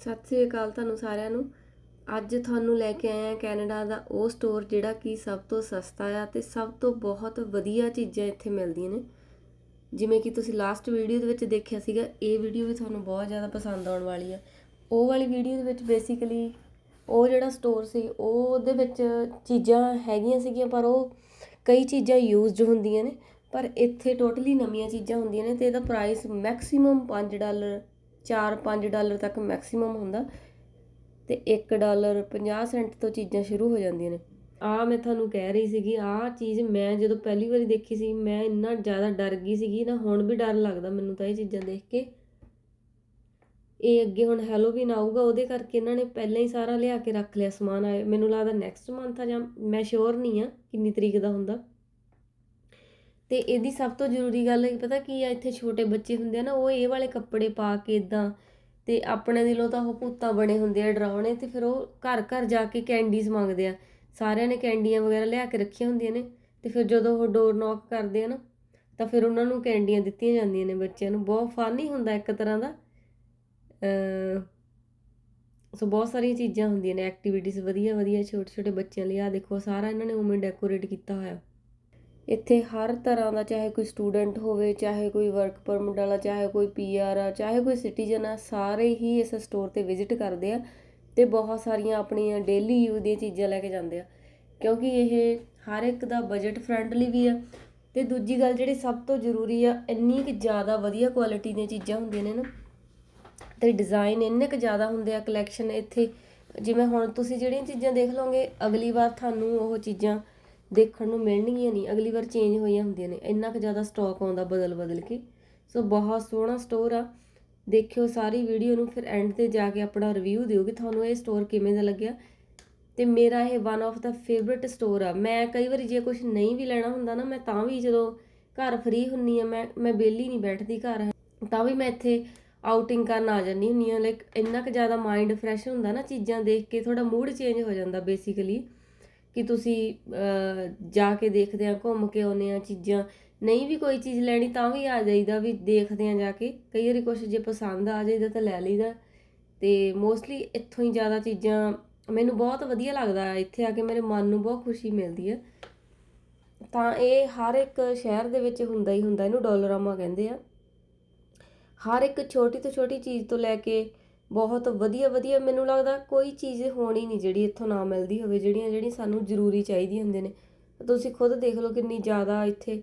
ਸਤਿ ਸ੍ਰੀ ਅਕਾਲ ਤੁਹਾਨੂੰ ਸਾਰਿਆਂ ਨੂੰ। ਅੱਜ ਤੁਹਾਨੂੰ ਲੈ ਕੇ ਆਏ ਆ ਕੈਨੇਡਾ ਦਾ ਉਹ ਸਟੋਰ ਜਿਹੜਾ ਕਿ ਸਭ ਤੋਂ ਸਸਤਾ ਆ ਤੇ ਸਭ ਤੋਂ ਬਹੁਤ ਵਧੀਆ ਚੀਜ਼ਾਂ ਇੱਥੇ ਮਿਲਦੀਆਂ ਨੇ। ਜਿਵੇਂ ਕਿ ਤੁਸੀਂ ਲਾਸਟ ਵੀਡੀਓ ਦੇ ਵਿੱਚ ਦੇਖਿਆ ਸੀਗਾ, ਇਹ ਵੀਡੀਓ ਵੀ ਤੁਹਾਨੂੰ ਬਹੁਤ ਜ਼ਿਆਦਾ ਪਸੰਦ ਆਉਣ ਵਾਲੀ ਆ। ਉਹ ਵਾਲੀ ਵੀਡੀਓ ਦੇ ਵਿੱਚ ਬੇਸਿਕਲੀ ਉਹ ਜਿਹੜਾ ਸਟੋਰ ਸੀ ਉਹ ਉਹਦੇ ਵਿੱਚ ਚੀਜ਼ਾਂ ਹੈਗੀਆਂ ਸੀਗੀਆਂ, ਪਰ ਉਹ ਕਈ ਚੀਜ਼ਾਂ ਯੂਜ਼ਡ ਹੁੰਦੀਆਂ ਨੇ, ਪਰ ਇੱਥੇ ਟੋਟਲੀ ਨਵੀਆਂ ਚੀਜ਼ਾਂ ਹੁੰਦੀਆਂ ਨੇ ਤੇ ਇਹਦਾ ਪ੍ਰਾਈਸ ਮੈਕਸਿਮਮ 5 ਡਾਲਰ 4-5 ਡਾਲਰ ਤੱਕ ਮੈਕਸਿਮਮ ਹੁੰਦਾ ਤੇ 1 ਡਾਲਰ 50 ਸੈਂਟ ਤੋਂ ਚੀਜ਼ਾਂ ਸ਼ੁਰੂ ਹੋ ਜਾਂਦੀਆਂ ਨੇ। ਆ ਮੈਂ ਤੁਹਾਨੂੰ ਕਹਿ ਰਹੀ ਸੀਗੀ ਆ ਚੀਜ਼ ਮੈਂ ਜਦੋਂ ਪਹਿਲੀ ਵਾਰੀ ਦੇਖੀ ਸੀ, ਮੈਂ ਇੰਨਾ ਜ਼ਿਆਦਾ ਡਰ ਗਈ ਸੀਗੀ, ਨਾ ਹੁਣ ਵੀ ਡਰ ਲੱਗਦਾ ਮੈਨੂੰ ਤਾਂ ਇਹ ਚੀਜ਼ਾਂ ਦੇਖ ਕੇ। ਇਹ ਅੱਗੇ ਹੁਣ ਹੈਲੋਵੀਨ ਆਊਗਾ, ਉਹਦੇ ਕਰਕੇ ਇਹਨਾਂ ਨੇ ਪਹਿਲਾਂ ਹੀ ਸਾਰਾ ਲਿਆ ਕੇ ਰੱਖ ਲਿਆ ਸਮਾਨ, ਆਏ ਮੈਨੂੰ ਲੱਗਦਾ ਨੈਕਸਟ ਮੰਥ ਆ ਜਾਂ, ਮੈਂ ਸ਼ੋਰ ਨਹੀਂ ਆ ਕਿੰਨੀ ਤਰੀਕ ਦਾ ਹੁੰਦਾ। ਤੇ ਇਹਦੀ ਸਭ ਤੋਂ ਜ਼ਰੂਰੀ ਗੱਲ ਪਤਾ ਕੀ ਆ, ਇੱਥੇ ਛੋਟੇ ਬੱਚੇ ਹੁੰਦੇ ਆ ਨਾ, ਉਹ ਇਹ ਵਾਲੇ ਕੱਪੜੇ ਪਾ ਕੇ ਇਦਾਂ ਤੇ ਆਪਣੇ ਦਿਲੋਂ ਤਾਂ ਉਹ ਭੂਤਾਂ ਬਣੇ ਹੁੰਦੇ ਆ, ਡਰਾਉਣੇ ਤੇ ਫਿਰ ਉਹ ਘਰ ਘਰ ਜਾ ਕੇ ਕੈਂਡੀਜ਼ ਮੰਗਦੇ ਆ। ਸਾਰਿਆਂ ਨੇ ਕੈਂਡੀਆਂ ਵਗੈਰਾ ਲਿਆ ਕੇ ਰੱਖੀਆਂ ਹੁੰਦੀਆਂ ਨੇ ਤੇ ਫਿਰ ਜਦੋਂ ਉਹ ਡੋਰ ਨੌਕ ਕਰਦੇ ਆ ਨਾ, ਤਾਂ ਫਿਰ ਉਹਨਾਂ ਨੂੰ ਕੈਂਡੀਆਂ ਦਿੱਤੀਆਂ ਜਾਂਦੀਆਂ ਨੇ ਬੱਚਿਆਂ ਨੂੰ। ਬਹੁਤ ਫਨੀ ਹੁੰਦਾ ਇੱਕ ਤਰ੍ਹਾਂ ਦਾ। ਸੋ ਬਹੁਤ ਸਾਰੀਆਂ ਚੀਜ਼ਾਂ ਹੁੰਦੀਆਂ ਨੇ ਐਕਟੀਵਿਟੀਜ਼ ਵਧੀਆ ਵਧੀਆ, ਛੋਟੇ ਛੋਟੇ ਬੱਚਿਆਂ ਲਈ। ਆ ਦੇਖੋ, ਸਾਰਾ ਇਹਨਾਂ ਨੇ ਉਵੇਂ ਡੈਕੋਰੇਟ ਕੀਤਾ ਹੋਇਆ। ਇੱਥੇ ਹਰ ਤਰ੍ਹਾਂ ਦਾ ਚਾਹੇ ਕੋਈ ਸਟੂਡੈਂਟ ਹੋਵੇ, ਚਾਹੇ ਕੋਈ ਵਰਕ ਪਰਮਿਟ ਵਾਲਾ, ਚਾਹੇ ਕੋਈ ਪੀਆਰ ਆ, ਚਾਹੇ ਕੋਈ ਸਿਟੀਜ਼ਨ ਆ, ਸਾਰੇ ਹੀ ਇਸ ਸਟੋਰ ਤੇ ਵਿਜ਼ਿਟ ਕਰਦੇ ਆ ਤੇ ਬਹੁਤ ਸਾਰੀਆਂ ਆਪਣੀਆਂ ਡੇਲੀ ਯੂਜ਼ ਦੀਆਂ ਚੀਜ਼ਾਂ ਲੈ ਕੇ ਜਾਂਦੇ ਆ। ਕਿਉਂਕਿ ਇਹ ਹਰ ਇੱਕ ਦਾ ਬਜਟ ਫ੍ਰੈਂਡਲੀ ਵੀ ਆ ਤੇ ਦੂਜੀ ਗੱਲ ਜਿਹੜੀ ਸਭ ਤੋਂ ਜ਼ਰੂਰੀ ਆ, ਇੰਨੀ ਕਿ ਜ਼ਿਆਦਾ ਵਧੀਆ ਕੁਆਲਿਟੀ ਦੀਆਂ ਚੀਜ਼ਾਂ ਹੁੰਦੀਆਂ ਨੇ ਨਾ ਤੇ ਡਿਜ਼ਾਈਨ ਇੰਨੇ ਕੁ ਜ਼ਿਆਦਾ ਹੁੰਦੇ ਆ ਕਲੈਕਸ਼ਨ ਇੱਥੇ ਜਿਵੇਂ ਹੁਣ ਤੁਸੀਂ ਜਿਹੜੀਆਂ ਚੀਜ਼ਾਂ ਦੇਖ ਲਓਗੇ, ਅਗਲੀ ਵਾਰ ਤੁਹਾਨੂੰ ਉਹ ਚੀਜ਼ਾਂ ਦੇਖਣ ਨੂੰ ਮਿਲਣਗੀਆਂ ਨਹੀਂ। ਅਗਲੀ ਵਾਰ ਚੇਂਜ ਹੋਈਆਂ ਹੁੰਦੀਆਂ ਨੇ। ਇੰਨਾ ਕੁ ਜ਼ਿਆਦਾ ਸਟਾਕ ਆਉਂਦਾ ਬਦਲ ਬਦਲ ਕੇ। ਸੋ ਬਹੁਤ ਸੋਹਣਾ ਸਟੋਰ ਆ। ਦੇਖਿਓ ਸਾਰੀ ਵੀਡੀਓ ਨੂੰ, ਫਿਰ ਐਂਡ ਤੇ ਜਾ ਕੇ ਆਪਣਾ ਰਿਵਿਊ ਦਿਓ ਕਿ ਤੁਹਾਨੂੰ ਇਹ ਸਟੋਰ ਕਿਵੇਂ ਦਾ ਲੱਗਿਆ। ਤੇ ਮੇਰਾ ਇਹ one of the favourite store ਆ। ਮੈਂ ਕਈ ਵਾਰੀ ਜੇ ਕੁਝ ਨਹੀਂ ਵੀ ਲੈਣਾ ਹੁੰਦਾ ਨਾ, ਮੈਂ ਤਾਂ ਵੀ ਜਦੋਂ ਘਰ ਫ੍ਰੀ ਹੁੰਨੀ ਆ ਮੈਂ ਮੈਂ ਬੇਲੀ ਨਹੀਂ ਬੈਠਦੀ ਘਰ। ਤਾਂ ਵੀ ਮੈਂ ਇੱਥੇ ਆਊਟਿੰਗ ਕਰਨ ਆ ਜਾਂਦੀ ਹੁੰਨੀ ਆ ਲਾਈਕ ਇੰਨਾ ਕੁ ਜ਼ਿਆਦਾ ਮਾਈਂਡ ਫਰੈਸ਼ ਹੁੰਦਾ ਨਾ ਚੀਜ਼ਾਂ ਦੇਖ ਕੇ ਥੋੜਾ ਮੂਡ ਚੇਂਜ ਹੋ ਜਾਂਦਾ ਬੇਸਿਕਲੀ ਕਿ ਤੁਸੀਂ ਜਾ ਕੇ ਦੇਖਦੇ ਆ, ਘੁੰਮ ਕੇ ਆਉਂਦੇ ਆ ਚੀਜ਼ਾਂ। ਨਹੀਂ ਵੀ ਕੋਈ ਚੀਜ਼ ਲੈਣੀ ਤਾਂ ਵੀ ਆ ਜਾਈਦਾ ਵੀ ਦੇਖਦੇ ਆ ਜਾ ਕੇ। ਕਈ ਵਾਰੀ ਕੁਝ ਜੇ ਪਸੰਦ ਆ ਜਾਈਦਾ ਤਾਂ ਲੈ ਲਈਦਾ। ਤੇ ਮੋਸਟਲੀ ਇੱਥੋਂ ਹੀ ਜ਼ਿਆਦਾ ਚੀਜ਼ਾਂ ਮੈਨੂੰ ਬਹੁਤ ਵਧੀਆ ਲੱਗਦਾ ਇੱਥੇ ਆ ਕੇ ਮੇਰੇ ਮਨ ਨੂੰ ਬਹੁਤ ਖੁਸ਼ੀ ਮਿਲਦੀ ਹੈ ਤਾਂ ਇਹ ਹਰ ਇੱਕ ਸ਼ਹਿਰ ਦੇ ਵਿੱਚ ਹੁੰਦਾ ਹੀ ਹੁੰਦਾ, ਇਹਨੂੰ ਡਾਲਰਾਮਾ ਕਹਿੰਦੇ ਆ। ਹਰ ਇੱਕ ਛੋਟੀ ਤੋਂ ਛੋਟੀ ਚੀਜ਼ ਤੋਂ ਲੈ ਕੇ ਬਹੁਤ ਵਧੀਆ ਵਧੀਆ ਮੈਨੂੰ ਲੱਗਦਾ ਕੋਈ ਚੀਜ਼ ਹੋਣੀ ਨਹੀਂ ਜਿਹੜੀ ਇੱਥੋਂ ਨਾ ਮਿਲਦੀ ਹੋਵੇ, ਜਿਹੜੀਆਂ ਜਿਹੜੀਆਂ ਸਾਨੂੰ ਜ਼ਰੂਰੀ ਚਾਹੀਦੀਆਂ ਹੁੰਦੀਆਂ ਨੇ। ਤੁਸੀਂ ਖੁਦ ਦੇਖ ਲਓ ਕਿੰਨੀ ਜ਼ਿਆਦਾ ਇੱਥੇ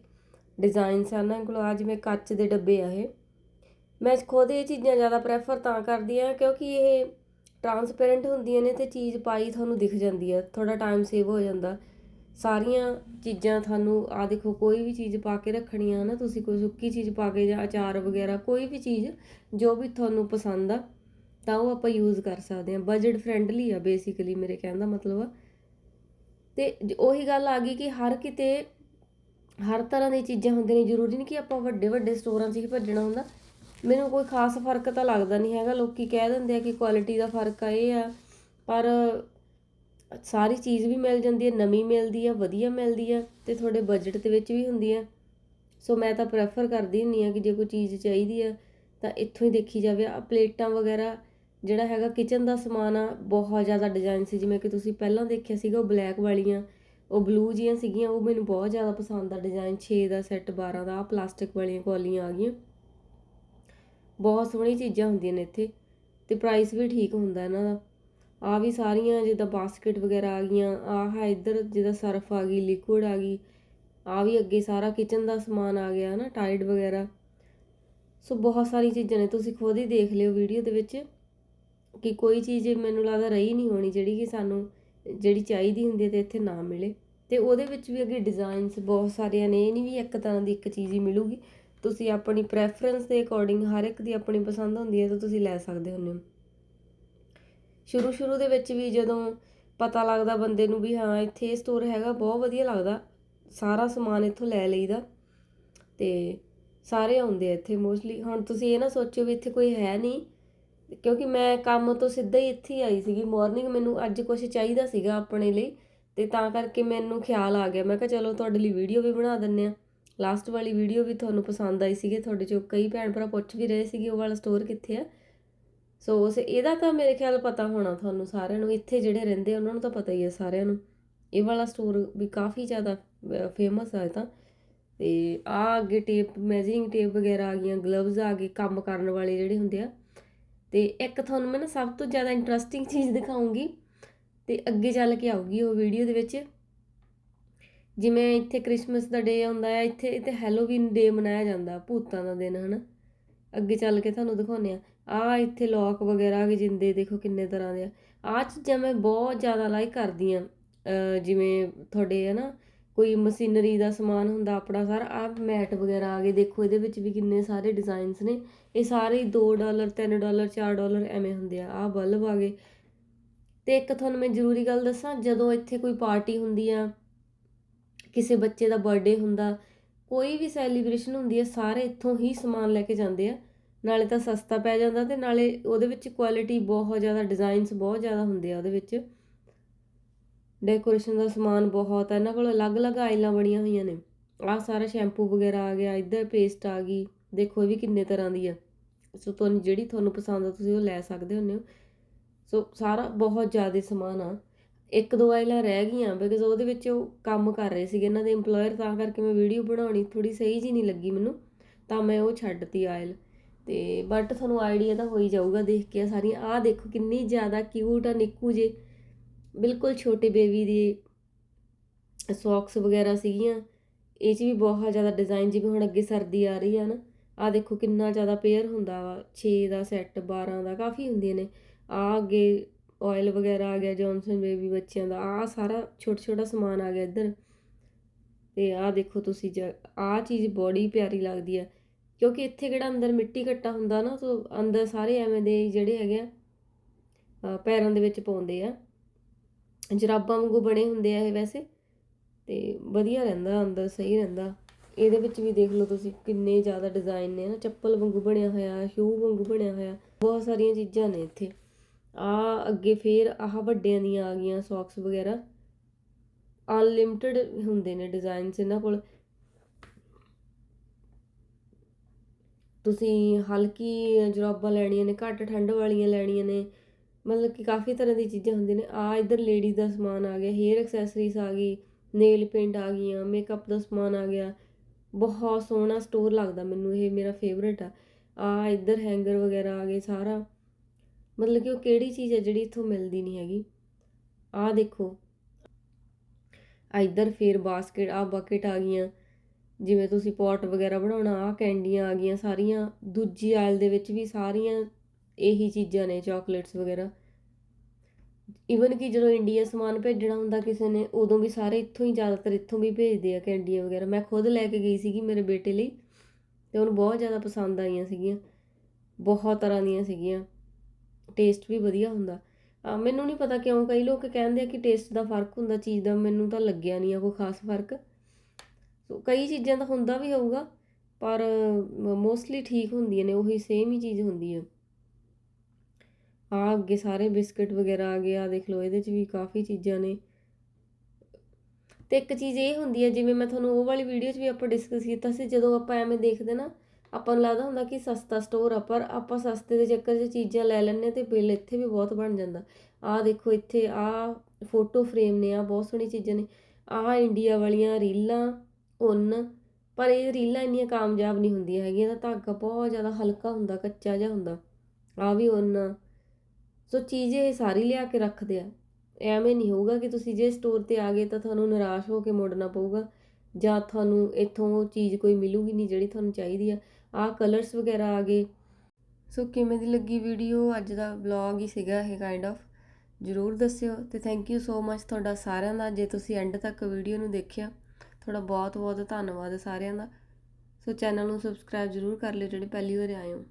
ਡਿਜ਼ਾਈਨਸ ਹਨ ਇਹਨਾਂ ਕੋਲ। ਆ ਜਿਵੇਂ ਕੱਚ ਦੇ ਡੱਬੇ ਆ ਇਹ। ਮੈਂ ਖੁਦ ਇਹ ਚੀਜ਼ਾਂ ਜ਼ਿਆਦਾ ਪ੍ਰੈਫਰ ਤਾਂ ਕਰਦੀ ਆ ਕਿਉਂਕਿ ਇਹ ਟਰਾਂਸਪੇਰੈਂਟ ਹੁੰਦੀਆਂ ਨੇ ਤੇ ਚੀਜ਼ ਪਾਈ ਤੁਹਾਨੂੰ ਦਿਖ ਜਾਂਦੀ ਆ। ਥੋੜਾ ਟਾਈਮ ਸੇਵ ਹੋ ਜਾਂਦਾ। ਸਾਰੀਆਂ ਚੀਜ਼ਾਂ ਤੁਹਾਨੂੰ ਆ ਦੇਖੋ, ਕੋਈ ਵੀ ਚੀਜ਼ ਪਾ ਕੇ ਰੱਖਣੀ ਆ ਨਾ, ਤੁਸੀਂ ਕੋਈ ਸੁੱਕੀ ਚੀਜ਼ ਪਾ ਕੇ ਜਾਂ ਅਚਾਰ ਵਗੈਰਾ, ਕੋਈ ਵੀ ਚੀਜ਼ ਜੋ ਵੀ ਤੁਹਾਨੂੰ ਪਸੰਦ ਆ ਤਾਂ ਉਹ ਆਪਾਂ ਯੂਜ਼ ਕਰ ਸਕਦੇ ਹਾਂ ਬਜਟ ਫ੍ਰੈਂਡਲੀ ਆ ਬੇਸਿਕਲੀ ਮੇਰੇ ਕਹਿਣ ਦਾ ਮਤਲਬ। ਆ ਤੇ ਉਹੀ ਗੱਲ ਆ ਗਈ ਕਿ ਹਰ ਕਿਤੇ ਹਰ ਤਰ੍ਹਾਂ ਦੀਆਂ ਚੀਜ਼ਾਂ ਹੁੰਦੀਆਂ ਨੇ, ਜ਼ਰੂਰੀ ਨਹੀਂ ਕਿ ਆਪਾਂ ਵੱਡੇ ਵੱਡੇ ਸਟੋਰਾਂ 'ਚ ਹੀ ਭੱਜਣਾ ਹੁੰਦਾ। ਮੈਨੂੰ ਕੋਈ ਖਾਸ ਫ਼ਰਕ ਤਾਂ ਲੱਗਦਾ ਨਹੀਂ ਹੈਗਾ, ਲੋਕੀ ਕਹਿ ਦਿੰਦੇ ਆ ਕਿ ਕੁਆਲਿਟੀ ਦਾ ਫ਼ਰਕ ਆ, ਇਹ ਆ। ਪਰ ਸਾਰੀ ਚੀਜ਼ ਵੀ ਮਿਲ ਜਾਂਦੀ ਹੈ, ਨਵੀਂ ਮਿਲਦੀ ਆ, ਵਧੀਆ ਮਿਲਦੀ ਆ ਤੇ ਤੁਹਾਡੇ ਬਜਟ ਦੇ ਵਿੱਚ ਵੀ ਹੁੰਦੀ ਹੈ ਸੋ ਮੈਂ ਤਾਂ ਪ੍ਰੈਫਰ ਕਰਦੀ ਹੁੰਨੀ ਆ ਕਿ ਜੇ ਕੋਈ ਚੀਜ਼ ਚਾਹੀਦੀ ਆ ਤਾਂ ਇੱਥੋਂ ਹੀ ਦੇਖੀ ਜਾਵੇ। ਆ ਪਲੇਟਾਂ ਵਗੈਰਾ ਜਿਹੜਾ ਹੈਗਾ ਕਿਚਨ ਦਾ ਸਮਾਨ ਆ, ਬਹੁਤ ਜ਼ਿਆਦਾ ਡਿਜ਼ਾਈਨ ਸੀ। ਜਿਵੇਂ ਕਿ ਤੁਸੀਂ ਪਹਿਲਾਂ ਦੇਖਿਆ ਸੀਗਾ, ਉਹ ਬਲੈਕ ਵਾਲੀਆਂ, ਉਹ ਬਲੂ ਜੀਆਂ ਸੀਗੀਆਂ, ਉਹ ਮੈਨੂੰ ਬਹੁਤ ਜ਼ਿਆਦਾ ਪਸੰਦ ਆ ਡਿਜ਼ਾਈਨ 6 ਦਾ ਸੈੱਟ 12 ਦਾ ਆ ਪਲਾਸਟਿਕ ਵਾਲੀਆਂ ਕੌਲੀਆਂ ਆ ਗਈਆਂ। ਬਹੁਤ ਸੋਹਣੀ ਚੀਜ਼ਾਂ ਹੁੰਦੀਆਂ ਨੇ ਇੱਥੇ ਤੇ ਪ੍ਰਾਈਸ ਵੀ ਠੀਕ ਹੁੰਦਾ ਇਹਨਾਂ ਦਾ। ਆ ਵੀ ਸਾਰੀਆਂ, ਜਿੱਦਾਂ ਬਾਸਕਟ ਵਗੈਰਾ ਆ ਗਈਆਂ, ਆਹ ਇੱਧਰ, ਜਿੱਦਾਂ ਸਰਫ ਆ ਗਈ ਲਿਕੁਇਡ ਆ ਗਈ ਆ ਵੀ ਅੱਗੇ ਸਾਰਾ ਕਿਚਨ ਦਾ ਸਮਾਨ ਆ ਗਿਆ ਨਾ ਟਾਈਡ ਵਗੈਰਾ। ਸੋ ਬਹੁਤ ਸਾਰੀ ਚੀਜ਼ਾਂ ਨੇ, ਤੁਸੀਂ ਖੁਦ ਹੀ ਦੇਖ ਲਿਓ ਵੀਡੀਓ ਦੇ ਵਿੱਚ। ਕਿ ਕੋਈ ਚੀਜ਼ ਮੈਨੂੰ ਲੱਗਦਾ ਰਹੀ ਨਹੀਂ ਹੋਣੀ, ਜਿਹੜੀ ਕਿ ਸਾਨੂੰ, ਜਿਹੜੀ ਚਾਹੀਦੀ ਹੁੰਦੀ ਹੈ ਤੇ ਇੱਥੇ ਨਾ ਮਿਲੇ। ਅਤੇ ਉਹਦੇ ਵਿੱਚ ਵੀ ਅੱਗੇ ਡਿਜ਼ਾਇਨਸ ਬਹੁਤ ਸਾਰੀਆਂ ਨੇ, ਇਹ ਨਹੀਂ ਵੀ ਇੱਕ ਤਰ੍ਹਾਂ ਦੀ ਇੱਕ ਚੀਜ਼ ਹੀ ਮਿਲੂਗੀ। ਤੁਸੀਂ ਆਪਣੀ ਪ੍ਰੈਫਰੈਂਸ ਦੇ ਅਕੋਰਡਿੰਗ ਹਰ ਇੱਕ ਦੀ ਆਪਣੀ ਪਸੰਦ ਹੁੰਦੀ ਹੈ ਤਾਂ ਤੁਸੀਂ ਲੈ ਸਕਦੇ ਹੁੰਦੇ ਹੋ। ਸ਼ੁਰੂ ਸ਼ੁਰੂ ਦੇ ਵਿੱਚ ਵੀ ਜਦੋਂ ਪਤਾ ਲੱਗਦਾ ਬੰਦੇ ਨੂੰ ਵੀ ਹਾਂ, ਇੱਥੇ ਇਹ ਸਟੋਰ ਹੈਗਾ, ਬਹੁਤ ਵਧੀਆ ਲੱਗਦਾ। ਸਾਰਾ ਸਮਾਨ ਇੱਥੋਂ ਲੈ ਲਈਦਾ। ਤੇ ਸਾਰੇ ਆਉਂਦੇ ਆ ਇੱਥੇ ਮੋਸਟਲੀ ਹੁਣ ਤੁਸੀਂ ਇਹ ਨਾ ਸੋਚਿਓ ਵੀ ਇੱਥੇ ਕੋਈ ਹੈ ਨਹੀਂ। ਕਿਉਂਕਿ ਮੈਂ ਕੰਮ ਤੋਂ ਸਿੱਧਾ ਹੀ ਇੱਥੇ ਹੀ ਆਈ ਸੀਗੀ ਮੋਰਨਿੰਗ ਮੈਨੂੰ ਅੱਜ ਕੁਝ ਚਾਹੀਦਾ ਸੀਗਾ ਆਪਣੇ ਲਈ ਤੇ ਤਾਂ ਕਰਕੇ ਮੈਨੂੰ ਖਿਆਲ ਆ ਗਿਆ। ਮੈਂ ਕਿਹਾ ਚਲੋ ਤੁਹਾਡੇ ਲਈ ਵੀਡੀਓ ਵੀ ਬਣਾ ਦਿੰਨੇ ਆ ਲਾਸਟ ਵਾਲੀ ਵੀਡੀਓ ਵੀ ਤੁਹਾਨੂੰ ਪਸੰਦ ਆਈ ਸੀਗੀ, ਤੁਹਾਡੇ ਚੋਂ ਕਈ ਭੈਣ ਭਰਾ ਪੁੱਛ ਵੀ ਰਹੇ ਸੀਗੇ ਉਹ ਵਾਲਾ ਸਟੋਰ ਕਿੱਥੇ ਆ। ਸੋ ਉਸ ਇਹਦਾ ਤਾਂ ਮੇਰੇ ਖਿਆਲ ਪਤਾ ਹੋਣਾ ਤੁਹਾਨੂੰ ਸਾਰਿਆਂ ਨੂੰ, ਇੱਥੇ ਜਿਹੜੇ ਰਹਿੰਦੇ ਆ, ਉਹਨਾਂ ਨੂੰ ਤਾਂ ਪਤਾ ਹੀ ਹੈ ਸਾਰਿਆਂ ਨੂੰ। ਇਹ ਵਾਲਾ ਸਟੋਰ ਵੀ ਕਾਫੀ ਜ਼ਿਆਦਾ ਫੇਮਸ ਆ ਤਾਂ। ਤੇ ਆ ਅੱਗੇ ਟੇਪ ਮੈਜਰਿੰਗ ਟੇਪ ਵਗੈਰਾ ਆ ਗਈਆਂ ਗਲਵਜ਼ ਆ ਗਏ, ਕੰਮ ਕਰਨ ਵਾਲੇ ਜਿਹੜੇ ਹੁੰਦੇ ਆ ਤੇ ਇੱਕ ਤੁਹਾਨੂੰ ਮੈਂ ਨਾ ਸਭ ਤੋਂ ਜ਼ਿਆਦਾ ਇੰਟਰਸਟਿੰਗ ਚੀਜ਼ ਦਿਖਾਉਂਗੀ ਤੇ ਅੱਗੇ ਚੱਲ ਕੇ ਆਊਗੀ ਉਹ ਵੀਡੀਓ ਦੇ ਵਿੱਚ। ਜਿਵੇਂ ਇੱਥੇ ਕ੍ਰਿਸਮਸ ਦਾ ਡੇ ਆਉਂਦਾ ਆ ਇੱਥੇ ਇੱਥੇ ਹੈਲੋਵੀਨ ਡੇ ਮਨਾਇਆ ਜਾਂਦਾ, ਭੂਤਾਂ ਦਾ ਦਿਨ, ਹਨਾ? ਅੱਗੇ ਚੱਲ ਕੇ ਤੁਹਾਨੂੰ ਦਿਖਾਉਂਦੇ ਆ ਆ ਇੱਥੇ ਲੋਕ ਵਗੈਰਾ ਆ ਜਿੰਦੇ, ਦੇਖੋ ਕਿੰਨੇ ਤਰ੍ਹਾਂ ਦੇ ਆ। ਆ ਚੀਜ਼ਾਂ ਮੈਂ ਬਹੁਤ ਜ਼ਿਆਦਾ ਲਾਈਕ ਕਰਦੀ ਆ ਜਿਵੇਂ ਤੁਹਾਡੇ ਹੈ ਨਾ ਕੋਈ ਮਸ਼ੀਨਰੀ ਦਾ ਸਮਾਨ ਹੁੰਦਾ ਆਪਣਾ ਸਾਰਾ, ਆਹ ਮੈਟ ਵਗੈਰਾ ਆ ਗਏ, ਦੇਖੋ ਇਹਦੇ ਵਿੱਚ ਵੀ ਕਿੰਨੇ ਸਾਰੇ ਡਿਜ਼ਾਈਨਸ ਨੇ। ਇਹ ਸਾਰੇ 2 ਡਾਲਰ 3 ਡਾਲਰ 4 ਡਾਲਰ ਐਵੇਂ ਹੁੰਦੇ ਆ, ਆਹ ਬਲਬ ਆ ਗਏ। ਤੇ ਇੱਕ ਤੁਹਾਨੂੰ ਮੈਂ ਜ਼ਰੂਰੀ ਗੱਲ ਦੱਸਾਂ, ਜਦੋਂ ਇੱਥੇ ਕੋਈ ਪਾਰਟੀ ਹੁੰਦੀ ਆ, ਕਿਸੇ ਬੱਚੇ ਦਾ ਬਰਥਡੇ ਹੁੰਦਾ, ਕੋਈ ਵੀ ਸੈਲੀਬ੍ਰੇਸ਼ਨ ਹੁੰਦੀ ਹੈ ਸਾਰੇ ਇੱਥੋਂ ਹੀ ਸਮਾਨ ਲੈ ਕੇ ਜਾਂਦੇ ਆ। ਨਾਲੇ ਤਾਂ ਸਸਤਾ ਪੈ ਜਾਂਦਾ ਤੇ ਨਾਲੇ ਉਹਦੇ ਵਿੱਚ ਕੁਆਲਿਟੀ ਬਹੁਤ ਜ਼ਿਆਦਾ ਡਿਜ਼ਾਈਨਸ ਬਹੁਤ ਜ਼ਿਆਦਾ ਹੁੰਦੇ ਆ ਉਹਦੇ ਵਿੱਚ। ਡੈਕੋਰੇਸ਼ਨ ਦਾ ਸਮਾਨ ਬਹੁਤ ਹੈ ਇਹਨਾਂ ਕੋਲ ਅਲੱਗ-ਅਲੱਗ ਆਇਲਾਂ ਬਣੀਆਂ ਹੋਈਆਂ ਨੇ। ਆਹ ਸਾਰਾ ਸ਼ੈਂਪੂ ਵਗੈਰਾ ਆ ਗਿਆ, ਇੱਧਰ ਪੇਸਟ ਆ ਗਈ। ਦੇਖੋ ਇਹ ਵੀ ਕਿੰਨੇ ਤਰ੍ਹਾਂ ਦੀ ਆ। ਸੋ ਤੁਹਾਨੂੰ ਜਿਹੜੀ ਤੁਹਾਨੂੰ ਪਸੰਦ ਆ ਤੁਸੀਂ ਉਹ ਲੈ ਸਕਦੇ ਹੁੰਦੇ ਹੋ। ਸੋ ਸਾਰਾ ਬਹੁਤ ਜ਼ਿਆਦਾ ਸਮਾਨ ਆ। ਇੱਕ ਦੋ ਆਇਲਾਂ ਰਹਿ ਗਈਆਂ ਬਿਕਾਜ਼ ਉਹਦੇ ਵਿੱਚ ਉਹ ਕੰਮ ਕਰ ਰਹੇ ਸੀਗੇ। ਇਹਨਾਂ ਦੇ EMPLOYER ਤਾਂ ਕਰਕੇ ਮੈਂ ਵੀਡੀਓ ਬਣਾਉਣੀ ਥੋੜੀ ਸਹੀ ਜੀ ਨਹੀਂ ਲੱਗੀ ਮੈਨੂੰ, ਤਾਂ ਮੈਂ ਉਹ ਛੱਡਤੀ ਆਇਲ। ਤੇ ਬਟ ਤੁਹਾਨੂੰ ਆਈਡੀਆ ਤਾਂ ਹੋ ਹੀ ਜਾਊਗਾ ਦੇਖ ਕੇ ਸਾਰੀਆਂ। ਆਹ ਦੇਖੋ ਕਿੰਨੀ ਜ਼ਿਆਦਾ ਕਿਊਟ ਆ, ਨਿੱਕੂ ਜੇ। ਬਿਲਕੁਲ ਛੋਟੇ ਬੇਬੀ ਦੀ ਸੌਕਸ ਵਗੈਰਾ ਸੀਗੀਆਂ। ਇਹ 'ਚ ਵੀ ਬਹੁਤ ਜ਼ਿਆਦਾ ਡਿਜ਼ਾਈਨ ਜਿਵੇਂ ਹੁਣ ਅੱਗੇ ਸਰਦੀ ਆ ਰਹੀ ਆ ਨਾ ਆ ਦੇਖੋ ਕਿੰਨਾ ਜ਼ਿਆਦਾ ਪੇਅਰ ਹੁੰਦਾ ਵਾ। 6 ਦਾ ਸੈੱਟ 12 ਦਾ, ਕਾਫੀ ਹੁੰਦੀਆਂ ਨੇ। ਆ ਅੱਗੇ ਆਇਲ ਵਗੈਰਾ ਆ ਗਿਆ ਜੌਨਸਨ ਬੇਬੀ ਬੱਚਿਆਂ ਦਾ ਆ ਸਾਰਾ ਛੋਟਾ ਛੋਟਾ ਸਮਾਨ ਆ ਗਿਆ ਇੱਧਰ। ਤੇ ਆ ਦੇਖੋ ਤੁਸੀਂ ਆ ਚੀਜ਼ ਬੜੀ ਪਿਆਰੀ ਲੱਗਦੀ ਆ। ਕਿਉਂਕਿ ਇੱਥੇ ਕਿਹੜਾ ਅੰਦਰ ਮਿੱਟੀ ਘੱਟਾ ਹੁੰਦਾ ਨਾ ਸੋ ਅੰਦਰ ਸਾਰੇ ਐਵੇਂ ਦੇ ਜਿਹੜੇ ਹੈਗੇ ਆ ਪੈਰਾਂ ਦੇ ਵਿੱਚ ਪਾਉਂਦੇ ਆ। ਜਰਾਬਾਂ ਵਾਂਗੂ ਬਣੇ ਹੁੰਦੇ ਆ ਇਹ ਵੈਸੇ ਅਤੇ ਵਧੀਆ ਰਹਿੰਦਾ ਅੰਦਰ, ਸਹੀ ਰਹਿੰਦਾ। ਇਹਦੇ ਵਿੱਚ ਵੀ ਦੇਖ ਲਓ ਤੁਸੀਂ ਕਿੰਨੇ ਜ਼ਿਆਦਾ ਡਿਜ਼ਾਈਨ ਨੇ ਨਾ, ਚੱਪਲ ਵਾਂਗੂ ਬਣਿਆ ਹੋਇਆ ਸ਼ੂ ਵਾਂਗੂ ਬਣਿਆ ਹੋਇਆ, ਬਹੁਤ ਸਾਰੀਆਂ ਚੀਜ਼ਾਂ ਨੇ ਇੱਥੇ। ਆ ਅੱਗੇ ਫੇਰ ਆਹ ਵੱਡਿਆਂ ਦੀਆਂ ਆ ਗਈਆਂ ਸੌਕਸ ਵਗੈਰਾ। ਅਨਲਿਮਿਟਿਡ ਹੁੰਦੇ ਨੇ ਡਿਜ਼ਾਈਨਸ ਇਹਨਾਂ ਕੋਲ। ਤੁਸੀਂ ਹਲਕੀ ਜਰਾਬਾਂ ਲੈਣੀਆਂ ਨੇ, ਘੱਟ ਠੰਡ ਵਾਲੀਆਂ ਲੈਣੀਆਂ ਨੇ ਮਤਲਬ ਕਿ ਕਾਫੀ ਤਰ੍ਹਾਂ ਦੀ ਚੀਜ਼ਾਂ ਹੁੰਦੀਆਂ ਨੇ। ਆ ਇਧਰ ਲੇਡੀਜ਼ ਦਾ ਸਮਾਨ ਆ ਗਿਆ ਹੇਅਰ ਐਕਸੈਸਰੀਜ਼ ਆ ਗਈ ਨੇਲ ਪੇਂਟ ਆ ਗਈਆਂ ਮੇਕਅਪ ਦਾ ਸਮਾਨ ਆ ਗਿਆ। ਬਹੁਤ ਸੋਹਣਾ ਸਟੋਰ ਲੱਗਦਾ ਮੈਨੂੰ, ਇਹ ਮੇਰਾ ਫੇਵਰੇਟ ਆ। ਆ ਇੱਧਰ ਹੈਂਗਰ ਵਗੈਰਾ ਆ ਗਏ ਸਾਰਾ। ਮਤਲਬ ਕਿ ਉਹ ਕਿਹੜੀ ਚੀਜ਼ ਹੈ ਜਿਹੜੀ ਇੱਥੋਂ ਮਿਲਦੀ ਨਹੀਂ ਹੈਗੀ? ਆ ਦੇਖੋ। ਆ ਇਧਰ ਫੇਰ ਬਾਸਕਟ ਆ ਬਕਟ ਆ ਗਈਆਂ। ਜਿਵੇਂ ਤੁਸੀਂ ਪੋਟ ਵਗੈਰਾ ਬਣਾਉਣਾ ਆ ਕੈਂਡੀਆਂ ਆ ਗਈਆਂ ਸਾਰੀਆਂ। ਦੂਜੀ ਆਇਲ ਦੇ ਵਿੱਚ ਵੀ ਸਾਰੀਆਂ ਇਹੀ ਚੀਜ਼ਾਂ ਨੇ ਚਾਕਲੇਟਸ ਵਗੈਰਾ। ਈਵਨ ਕਿ ਜਦੋਂ ਇੰਡੀਆ ਸਮਾਨ ਭੇਜਣਾ ਹੁੰਦਾ ਕਿਸੇ ਨੇ, ਉਦੋਂ ਵੀ ਸਾਰੇ ਇੱਥੋਂ ਹੀ ਜ਼ਿਆਦਾਤਰ ਇੱਥੋਂ ਵੀ ਭੇਜਦੇ ਆ ਕੈਂਡੀਆਂ ਵਗੈਰਾ। ਮੈਂ ਖੁਦ ਲੈ ਕੇ ਗਈ ਸੀਗੀ ਮੇਰੇ ਬੇਟੇ ਲਈ, ਤੇ ਉਹਨੂੰ ਬਹੁਤ ਜ਼ਿਆਦਾ ਪਸੰਦ ਆਈਆਂ ਸੀਗੀਆਂ। ਬਹੁਤ ਤਰ੍ਹਾਂ ਦੀਆਂ ਸੀਗੀਆਂ। ਟੇਸਟ ਵੀ ਵਧੀਆ ਹੁੰਦਾ। ਮੈਨੂੰ ਨਹੀਂ ਪਤਾ ਕਿਉਂ, ਕਈ ਲੋਕ ਕਹਿੰਦੇ ਆ ਕਿ ਟੇਸਟ ਦਾ ਫ਼ਰਕ ਹੁੰਦਾ, ਚੀਜ਼ ਦਾ, ਮੈਨੂੰ ਤਾਂ ਲੱਗਿਆ ਨਹੀਂ ਆ ਕੋਈ ਖਾਸ ਫ਼ਰਕ। ਸੋ ਕਈ ਚੀਜ਼ਾਂ ਦਾ ਹੁੰਦਾ ਵੀ ਹੋਊਗਾ, ਪਰ ਮੋਸਟਲੀ ਠੀਕ ਹੁੰਦੀਆਂ ਨੇ, ਉਹੀ ਸੇਮ ਹੀ ਚੀਜ਼ ਹੁੰਦੀ ਹੈ ਆ ਅੱਗੇ ਸਾਰੇ ਬਿਸਕਟ ਵਗੈਰਾ ਆ ਗਏ, ਆ ਦੇਖ ਲਓ, ਇਹਦੇ 'ਚ ਵੀ ਕਾਫੀ ਚੀਜ਼ਾਂ ਨੇ। ਤੇ ਇੱਕ ਚੀਜ਼ ਇਹ ਹੁੰਦੀ ਹੈ, ਜਿਵੇਂ ਮੈਂ ਤੁਹਾਨੂੰ ਉਹ ਵਾਲੀ ਵੀਡੀਓ 'ਚ ਵੀ ਆਪਾਂ ਡਿਸਕਸ ਕੀਤਾ ਸੀ, ਜਦੋਂ ਆਪਾਂ ਐਵੇਂ ਦੇਖਦੇ ਨਾ, ਆਪਾਂ ਨੂੰ ਲੱਗਦਾ ਹੁੰਦਾ ਕਿ ਸਸਤਾ ਸਟੋਰ ਆ, ਪਰ ਆਪਾਂ ਸਸਤੇ ਦੇ ਚੱਕਰ 'ਚ ਚੀਜ਼ਾਂ ਲੈ ਲੈਂਦੇ ਤੇ ਬਿੱਲ ਇੱਥੇ ਵੀ ਬਹੁਤ ਬਣ ਜਾਂਦਾ। ਆਹ ਦੇਖੋ ਇੱਥੇ ਆਹ ਫੋਟੋ ਫਰੇਮ ਨੇ, ਆ ਬਹੁਤ ਸੋਹਣੀ ਚੀਜ਼ਾਂ ਨੇ ਆਹ ਇੰਡੀਆ ਵਾਲੀਆਂ ਰੀਲਾਂ ਉਨ ਪਰ ਇਹ ਰੀਲਾਂ ਇੰਨੀਆਂ ਕਾਮਯਾਬ ਨਹੀਂ ਹੁੰਦੀਆਂ ਹੈਗੀਆਂ ਤਾਂ ਧਾਗਾ ਬਹੁਤ ਜ਼ਿਆਦਾ ਹਲਕਾ ਹੁੰਦਾ, ਕੱਚਾ ਜਿਹਾ ਹੁੰਦਾ। ਆ ਵੀ ਉਨ ਸੋ ਚੀਜ਼ ਇਹ ਸਾਰੀ ਲਿਆ ਕੇ ਰੱਖਦੇ ਆ। ਐਵੇਂ ਨਹੀਂ ਹੋਊਗਾ ਕਿ ਤੁਸੀਂ ਜੇ ਸਟੋਰ ਤੇ ਆ ਗਏ ਤਾਂ ਤੁਹਾਨੂੰ ਨਿਰਾਸ਼ ਹੋ ਕੇ ਮੁੜਨਾ ਪਊਗਾ। ਜਾਂ ਤੁਹਾਨੂੰ ਇੱਥੋਂ ਉਹ ਚੀਜ਼ ਕੋਈ ਮਿਲੂਗੀ ਨਹੀਂ ਜਿਹੜੀ ਤੁਹਾਨੂੰ ਚਾਹੀਦੀ ਆ। ਆਹ ਕਲਰਸ ਵਗੈਰਾ ਆ ਗਏ। ਸੋ ਕਿਵੇਂ ਦੀ ਲੱਗੀ ਵੀਡੀਓ ਅੱਜ ਦਾ ਵਲੌਗ ਹੀ ਸੀਗਾ ਇਹ ਕਾਈਂਡ ਆਫ ਜਰੂਰ ਦੱਸਿਓ ਤੇ ਥੈਂਕ ਯੂ ਸੋ ਮੱਚ ਤੁਹਾਡਾ ਸਾਰਿਆਂ ਦਾ ਜੇ ਤੁਸੀਂ ਐਂਡ ਤੱਕ ਵੀਡੀਓ ਨੂੰ ਦੇਖਿਆ। ਤੁਹਾਡਾ ਬਹੁਤ ਬਹੁਤ ਧੰਨਵਾਦ ਸਾਰਿਆਂ ਦਾ। ਸੋ ਚੈਨਲ ਨੂੰ ਸਬਸਕ੍ਰਾਈਬ ਜਰੂਰ ਕਰ ਲਿਓ ਜਿਹੜੇ ਪਹਿਲੀ ਵਾਰ ਆਏ ਹੋ।